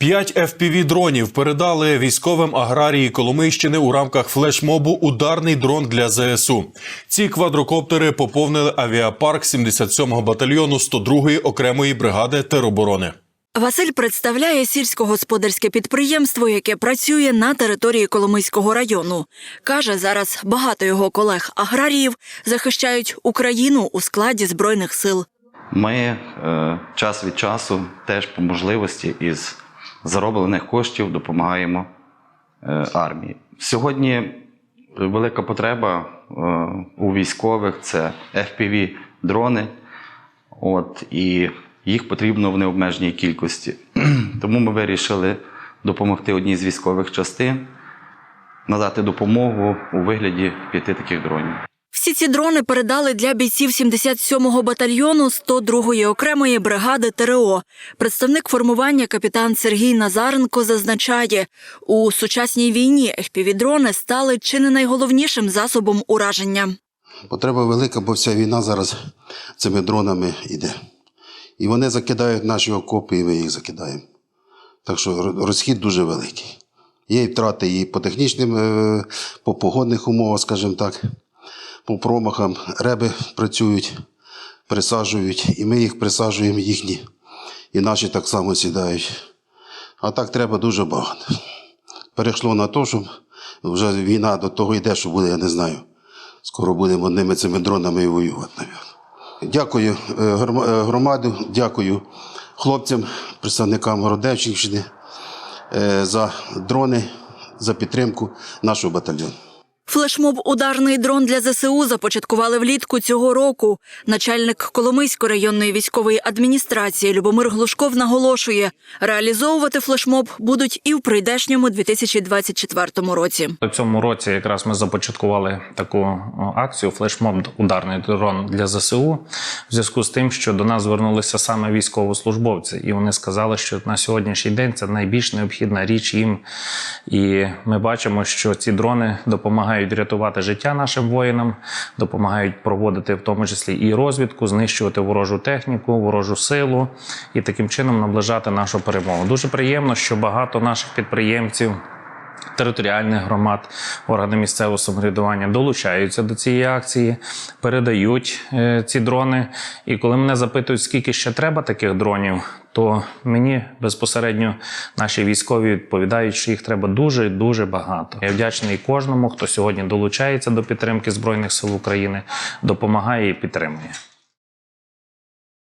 П'ять fpv дронів передали військовим аграрії Коломийщини у рамках флешмобу Ударний дрон для ЗСУ. Ці квадрокоптери поповнили авіапарк 77-го батальйону 102-ї окремої бригади тероборони. Василь представляє сільськогосподарське підприємство, яке працює на території Коломийського району. Каже, зараз багато його колег-аграріїв захищають Україну у складі збройних сил. Ми е, час від часу теж по можливості із зароблених коштів допомагаємо е, армії. Сьогодні велика потреба е, у військових це fpv дрони От, і їх потрібно в необмеженій кількості. Тому ми вирішили допомогти одній з військових частин, надати допомогу у вигляді п'яти таких дронів. Всі ці дрони передали для бійців 77-го батальйону 102-ї окремої бригади ТРО. Представник формування капітан Сергій Назаренко зазначає, у сучасній війні FPV-дрони стали чи не найголовнішим засобом ураження. Потреба велика, бо вся війна зараз цими дронами йде. І вони закидають наші окопи, і ми їх закидаємо. Так що розхід дуже великий. Є і втрати і по технічним, е, по погодних умовах, скажімо так, по промахам. Реби працюють, присаджують, і ми їх присаджуємо їхні. І наші так само сідають. А так треба дуже багато. Перейшло на те, що вже війна до того йде, що буде, я не знаю. Скоро будемо одними цими дронами і воювати, навіть. Дякую е, е, громаду, дякую хлопцям, представникам Городевщини е, за дрони, за підтримку нашого батальйону. Флешмоб Ударний дрон для ЗСУ започаткували влітку цього року. Начальник Коломийської районної військової адміністрації Любомир Глушков наголошує, реалізовувати флешмоб будуть і в прийдешньому 2024 році. У цьому році якраз ми започаткували таку акцію флешмоб ударний дрон для ЗСУ в зв'язку з тим, що до нас звернулися саме військовослужбовці, і вони сказали, що на сьогоднішній день це найбільш необхідна річ їм. І ми бачимо, що ці дрони допомагають рятувати життя нашим воїнам, допомагають проводити в тому числі і розвідку, знищувати ворожу техніку, ворожу силу і таким чином наближати нашу перемогу. Дуже приємно, що багато наших підприємців територіальних громад, органи місцевого самоврядування долучаються до цієї акції, передають е, ці дрони. І коли мене запитують, скільки ще треба таких дронів, то мені безпосередньо наші військові відповідають, що їх треба дуже дуже багато. Я вдячний кожному, хто сьогодні долучається до підтримки збройних сил України, допомагає і підтримує.